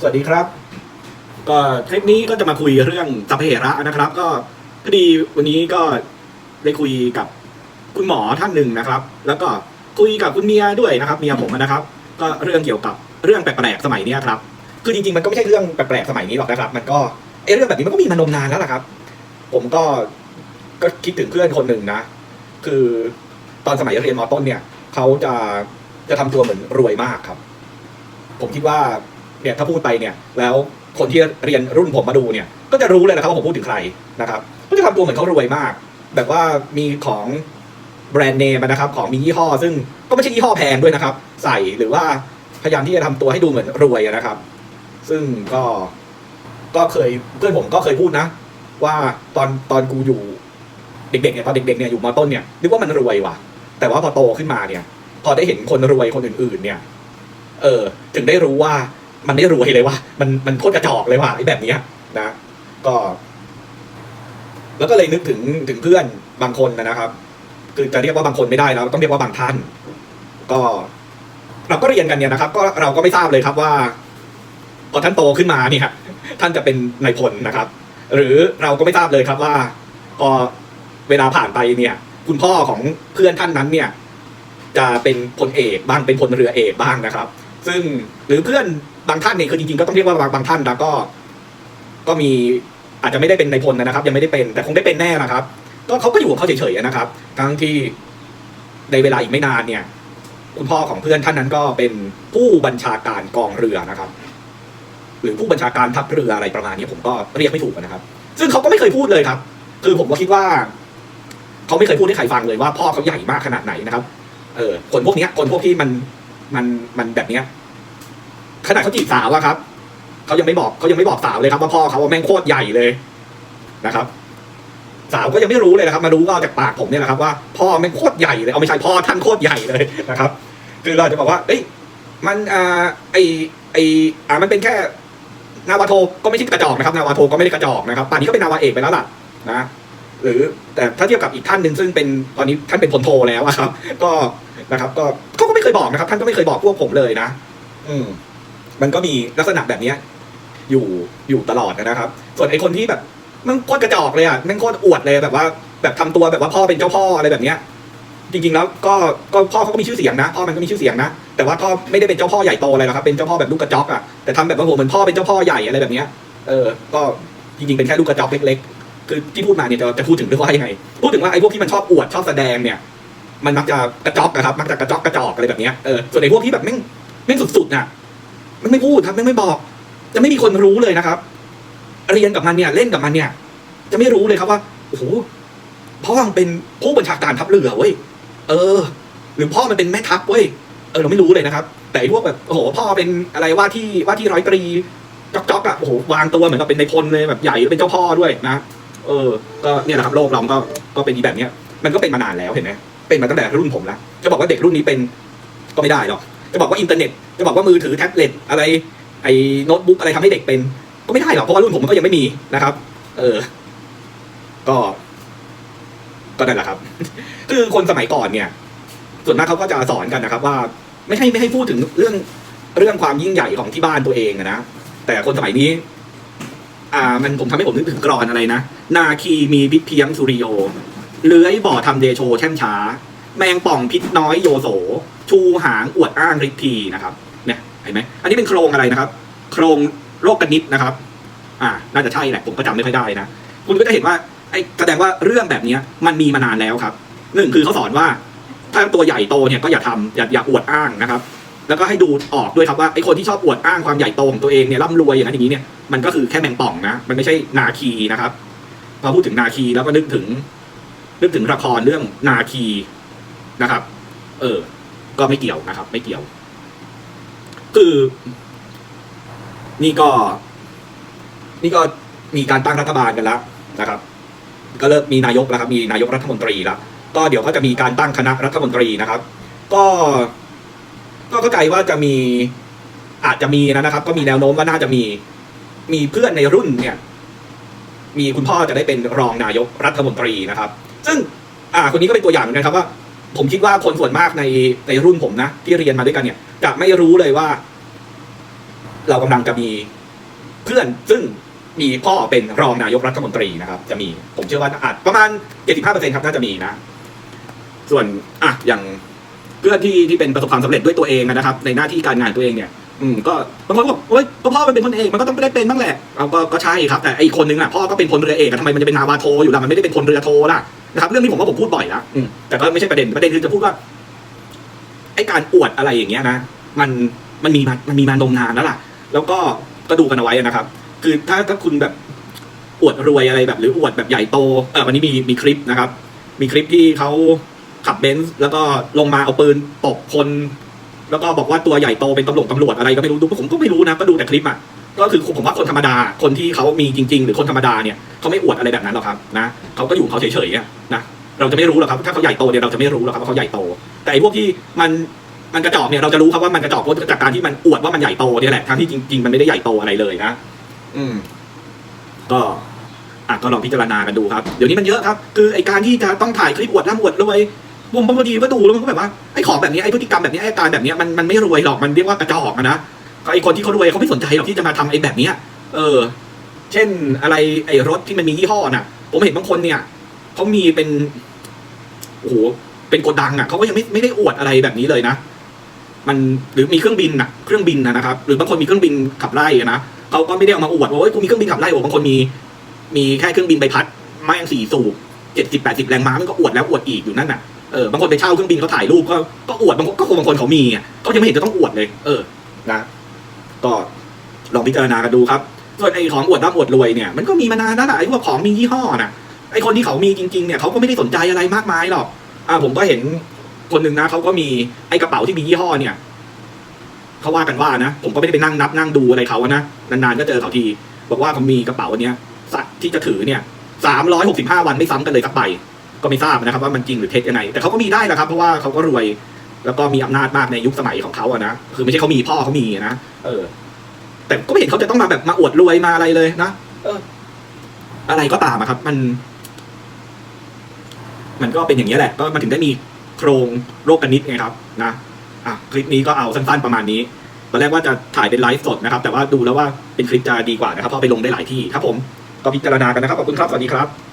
สวัสดีครับ ก็เทปนี้ก็จะมาคุยเรื่องสัพเพเหระนะครับ ก็พอดีวันนี้ก็ได้คุยกับคุณหมอท่านหนึ่งนะครับ แล้วก็คุยกับคุณเมียด้วยนะครับเมียผมนะครับ ก็เรื่องเกี่ยวกับเรื่องแปลกๆสมัยเนี้ยครับ คือจริงๆมันก็ไม่ใช่เรื่องแปลกๆสมัยนี้หรอกนะครับ มันก็ไอเรื่องแบบนี้มันก็มีมานมนานแล้วล่ะครับ ผมก็ก็คิดถึงเพื่อนคนหนึ่งนะ คือตอนสมัยเรียนมต้นเนี่ยเขาจะจะทำตัวเหมือนรวยมากครับ ผมคิดว่า เนี่ยถ้าพูดไปเนี่ยแล้วคนที่เรียนรุ่นผมมาดูเนี่ยก็จะรู้เลยนะครับว่าผมพูดถึงใครนะครับก็จะทำตัวเหมือนเขารวยมาก แบบว่ามีของแบรนด์เนมนะครับของมียี่ห้อ ซึ่งก็ไม่ใช่ยี่ห้อแพงด้วยนะครับ ใส่หรือว่าพยายามที่จะทำตัวให้ดูเหมือนรวยนะครับ ซึ่งก็ก็เคยเพื่อนผมก็เคยพูดนะ ว่าตอนตอนกูอยู่เด็กๆเนี่ยตอนเด็กๆเนี่ยอยู่มต้นเนี่ยนึกว่ามันรวยว่ะ แต่ว่าพอโตขึ้นมาเนี่ย พอได้เห็นคนรวยคนอื่นๆ เนี่ย เออ ถึงได้รู้ว่า มันไม่รวยเลยว่ะมันมันโคตรกระจอกเลยว่ะไอ้แบบเนี้ยนะ ก็ แล้วก็เลยนึกถึงถึงเพื่อนบางคนนะครับ คือจะเรียกว่าบางคนไม่ได้แล้วต้องเรียกว่าบางท่าน ก็ เราก็เรียนกันเนี่ยนะครับ ก็เราก็ไม่ทราบเลยครับว่าพอท่านโตขึ้นมาเนี่ยท่านจะเป็นนายพลนะครับ หรือเราก็ไม่ทราบเลยครับว่าพอเวลาผ่านไปเนี่ย คุณพ่อของเพื่อนท่านนั้นเนี่ย จะเป็นพลเอกบ้างเป็นพลเรือเอกบ้างนะครับ ซึ่งหรือเพื่อน บางท่านเนี่ยคือจริงๆก็ต้องเรียกว่าบางบางท่านแล้วก็ ก็มีอาจจะไม่ได้เป็นในพลนะครับ ยังไม่ได้เป็นแต่คงได้เป็นแน่นะครับ ก็เขาก็อยู่ของเขาเฉยๆนะครับ ทั้งที่ในเวลาอีกไม่นานเนี่ย คุณพ่อของเพื่อนท่านนั้นก็เป็นผู้บัญชาการกองเรือนะครับ หรือผู้บัญชาการทัพเรืออะไรประมาณนี้ผมก็เรียกไม่ถูกนะครับ ซึ่งเขาก็ไม่เคยพูดเลยครับ คือผมก็คิดว่าเขาไม่เคยพูดให้ใครฟังเลยว่าพ่อเขาใหญ่มากขนาดไหนนะครับ เออคนพวกนี้คนพวกที่มันมันมันแบบเนี้ย ขนาดเขาจีบสาวอะครับเขายังไม่บอกเขายังไม่บอกสาวเลยครับว่าพ่อเขาว่าแม่งโคตรใหญ่เลยนะครับ สาวก็ยังไม่รู้เลยนะครับ มารู้ก็เอาจากปากผมเนี่ยแหละครับว่าพ่อแม่งโคตรใหญ่เลยเอาไม่ใช่พ่อท่านโคตรใหญ่เลยนะครับ คือเราจะบอกว่าเอ้ยมันอ่าไอไออ่ามันเป็นแค่นาวาโทก็ไม่ใช่กระจอกนะครับ นาวาโทก็ไม่ได้กระจอกนะครับป่านนี้ก็เป็นนาวาเอกไปแล้วล่ะนะหรือแต่ถ้าเทียบกับอีกท่านหนึ่งซึ่งเป็นตอนนี้ท่านเป็นพลโทแล้วอะครับ ก็นะครับ ก็เขาก็ไม่เคยบอกนะครับ ท่านก็ไม่เคยบอกพวกผมเลยนะ อืม มันก็มีลักษณะแบบเนี้ยอยู่อยู่ตลอดนะครับ ส่วนไอ้คนที่แบบมันโคตรกระจอกเลยอะมันโคตรอวดเลยแบบว่า แบบทำตัวแบบว่าพ่อเป็นเจ้าพ่ออะไรแบบเนี้ยจริงๆแล้วก็ก็พ่อเขาก็มีชื่อเสียงนะพ่อมันก็มีชื่อเสียงนะแต่ว่าก็ไม่ได้เป็นเจ้าพ่อใหญ่โตอะไรหรอกครับเป็นเจ้าพ่อแบบลูกกระจอกอะแต่ทำแบบว่าโหเหมือนพ่อเป็นเจ้าพ่อใหญ่อะไรแบบเนี้ยเออก็จริงๆเป็นแค่ลูกกระจอกเล็กๆ คือที่พูดมาเนี่ยจะจะพูดถึงเรื่องว่ายังไง พูดถึงว่าไอ้พวกที่มันชอบอวดชอบแสดงเนี่ยมันมักจะกระจอกนะครับมักจะกระจอกกระจอกอะไรแบบเนี้ยเออส่วนไอ้พวกที่แบบแม่งแม่งสุดๆน่ะ มันไม่พูดครับแม่ไม่บอก จะไม่มีคนรู้เลยนะครับ เรียนกับมันเนี่ย เล่นกับมันเนี่ย จะไม่รู้เลยครับว่าโอ้โหพ่อมันเป็นผู้บัญชาการทัพเรือเว้ยเออ หรือพ่อมันเป็นแม่ทัพเว้ยเออเราไม่รู้เลยนะครับ แต่พวกแบบโอ้โหพ่อเป็นอะไรว่าที่ว่าที่ร้อยตรีจ๊อกจ๊อกอะโอ้โหวางตัวเหมือนกับเป็นในพลเลยแบบใหญ่เป็นเจ้าพ่อด้วยนะเออ ก็เนี่ยแหละครับโลกเราก็ก็เป็นแบบเนี้ยมันก็เป็นมานานแล้วเห็นไหมเป็นมาตั้งแต่รุ่นผมแล้วจะบอกว่าเด็กรุ่นนี้เป็นก็ไม่ได้หรอก จะบอกว่าอินเทอร์เน็ตจะบอกว่ามือถือแท็บเล็ตอะไรไอ้โน้ตบุ๊กอะไรทำให้เด็กเป็น ก็ไม่ได้หรอกเพราะว่ารุ่นผมมันก็ยังไม่มีนะครับ เออ ก็ ก็นั่นแหละครับ คือคนสมัยก่อนเนี่ย ส่วนมากเขาก็จะสอนกันนะครับ ว่า ไม่ให้ไม่ให้พูดถึงเรื่องเรื่องความยิ่งใหญ่ของที่บ้านตัวเองนะแต่คนสมัยนี้ อ่า มันผมทำให้ผมนึกถึงกรอนอะไรนะนาคีมีพิษเพียงสุริโยเลื้อยบ่อทำเดโชแช่มช้า แมงป่องพิษน้อยโยโส ชูหางอวดอ้างฤทธีนะครับเนี่ยเห็นไหมอันนี้เป็นโครงอะไรนะครับ โครงโรคกนิดนะครับ อ่า น่าจะใช่แหละผมก็จำไม่ค่อยได้นะคุณก็จะเห็นว่าไอ้แสดงว่าเรื่องแบบนี้มันมีมานานแล้วครับหนึ่งคือเขาสอนว่า ถ้าตัวใหญ่โตเนี่ยก็อย่าทำอย่าอย่าอวดอ้างนะครับ แล้วก็ให้ดูออกด้วยครับว่าไอ้คนที่ชอบอวดอ้างความใหญ่โตของตัวเองเนี่ยร่ำรวยอย่างนั้นอย่างนี้เนี่ยมันก็คือแค่แมงป่องนะมันไม่ใช่นาคีนะครับพอพูดถึงนาคีแล้วก็นึกถึง นึกถึงละครเรื่องนาคีนะครับ เออ ก็ไม่เกี่ยวนะครับ ไม่เกี่ยว คือ นี่ก็ นี่ก็มีการตั้งรัฐบาลกันแล้วนะครับ ก็เริ่มมีนายกแล้วครับ มีนายกรัฐมนตรีแล้วก็เดี๋ยวก็จะมีการตั้งคณะรัฐมนตรีนะครับ ก็ ก็เข้าใจว่าจะมี อาจจะมีนะครับ ก็มีแนวโน้มว่าน่าจะมี มีเพื่อนในรุ่นเนี่ย มีคุณพ่อจะได้เป็นรองนายกรัฐมนตรีนะครับ ซึ่ง อ่า คนนี้ก็เป็นตัวอย่างเหมือนกันครับว่า ผมคิดว่าคนส่วนมากในในรุ่นผมนะที่เรียนมาด้วยกันเนี่ยจะไม่รู้เลยว่า เรากำลังจะมีเพื่อนซึ่งมีพ่อเป็นรองนายกรัฐมนตรีนะครับ จะมีผมเชื่อว่าอาจประมาณ 75%ครับน่าจะมีนะ ส่วนอะอย่างเพื่อนที่ที่เป็นประสบความสำเร็จด้วยตัวเองนะครับ ในหน้าที่การงานตัวเองเนี่ย อืมก็บางคนก็บอกเฮ้ยพ่อมันเป็นพลเอกมันก็ต้องได้เป็นบ้างแหละเอาก็ก็ใช่ครับ แต่ไอคนนึงอะพ่อก็เป็นพลเรือเอกทำไมมันจะเป็นนาวาโทอยู่ล่ะมันไม่ได้เป็นพลเรือโทล่ะ นะครับเรื่องนี้ผมว่าผมพูดบ่อยแล้วอืมแต่ก็ไม่ใช่ประเด็นประเด็นคือจะพูดว่าไอการอวดอะไรอย่างเงี้ยนะมันมันมีมามันมีมานมนานแล้วล่ะ แล้วก็ก็ดูกันเอาไว้นะครับ คือถ้าถ้าคุณแบบอวดรวยอะไรแบบ หรืออวดแบบใหญ่โตเออวันนี้มีมีคลิปนะครับ มีคลิปที่เขาขับเบนซ์แล้วก็ลงมาเอาปืนตบคน แล้วก็บอกว่าตัวใหญ่โตเป็นตำรวจตำรวจอะไรก็ไม่รู้ดูผมก็ไม่รู้นะก็ดูแต่คลิปอะก็คือผมว่าคนธรรมดาคนที่เขามีจริง ๆ หรือคนธรรมดาเนี่ย เขาไม่อวดอะไรแบบนั้นหรอกครับนะเขาก็อยู่ของเขาเฉยๆนะเราจะไม่รู้หรอกครับถ้าเขาใหญ่โตเนี่ยเราจะไม่รู้หรอกครับว่าเขาใหญ่โต แต่ไอ้พวกที่มันมันกระจอกเนี่ยเราจะรู้ครับว่ามันกระจอกเพราะจากการที่มันอวดว่ามันใหญ่โตเนี่ยแหละทั้งที่จริงๆมันไม่ได้ใหญ่โตอะไรเลยนะอืม ก็อะก็ลองพิจารณากันดูครับ เดี๋ยวนี้มันเยอะครับ คือไอการที่จะต้องถ่ายคลิปอวดร่ำอวดรวยผมบางทีก็ดูแล้วมันก็แบบว่าไอของแบบนี้ไอพฤติกรรมแบบนี้ไอการแบบนี้มันมันไม่รวยหรอกมันเรียกว่ากระจอกนะไอคนที่เขารวยเขาไม่สนใจหรอกที่จะมาทำไอแบบเนี้ยเออ เช่นอะไรไอ้รถที่มันมียี่ห้อน่ะ ผมเห็นบางคนเนี่ยเขามีเป็นโอ้โหเป็นโกดังอะเขาก็ยังไม่ไม่ได้อวดอะไรแบบนี้เลยนะ มันหรือมีเครื่องบินน่ะเครื่องบินนะครับ หรือบางคนมีเครื่องบินขับไล่นะเขาก็ไม่ได้เอามาอวดว่าโอ้ยกูมีเครื่องบินขับไล่โอ้บางคนมี มีแค่เครื่องบินใบพัดไม่ยังสี่สูบเจ็ดสิบแปดสิบแรงม้ามันก็อวดแล้วอวดอีกอยู่นั่นน่ะเออบางคนไปเช่าเครื่องบินเขาถ่ายรูปก็ก็อวดบางคนก็คงบางคนเขามีอะเขายังไม่เห็นจะต้องอวดเลย เออนะก็ลองพิจารณากันดูครับ ส่วนไอ้ของอวดร่ำอวดรวยเนี่ยมันก็มีมานานแล้วแหละไอ้พวกของมียี่ห้อน่ะไอ้คนที่เขามีจริงๆเนี่ยเขาก็ไม่ได้สนใจอะไรมากมายหรอกอ่าผมก็เห็นคนหนึ่งนะเขาก็มีไอ้กระเป๋าที่มียี่ห้อเนี่ยเขาว่ากันว่านะผมก็ไม่ได้ไปนั่งนับนั่งดูอะไรเขาอะนะนานๆก็เจอเขาที บอกว่าเขามีกระเป๋าอันเนี้ยสัตว์ที่จะถือเนี่ยสามร้อยหกสิบห้าวันไม่ซ้ำกันเลยสักใบก็ไม่ทราบนะครับว่ามันจริงหรือเท็จยังไงแต่เขาก็มีได้แหละครับ เพราะว่าเขาก็รวย แล้วก็มีอำนาจมากในยุคสมัยของเขาอะนะคือไม่ใช่เขามีพ่อเขามีนะเออ แต่ก็ไม่เห็นเขาจะต้องมาแบบมาอวดรวยมาอะไรเลยนะเออ อะไรก็ตามอะครับ มัน มันก็เป็นอย่างนี้แหละ ก็มันถึงได้มีโครงโรคกนิดไงครับ นะอะคลิปนี้ก็เอาสั้นๆประมาณนี้ตอนแรกว่าจะถ่ายเป็นไลฟ์สดนะครับ แต่ว่าดูแล้วว่าเป็นคลิปจะดีกว่านะครับเพราะไปลงได้หลายที่ครับ ผมก็พิจารณากันนะครับขอบคุณครับสวัสดีครับ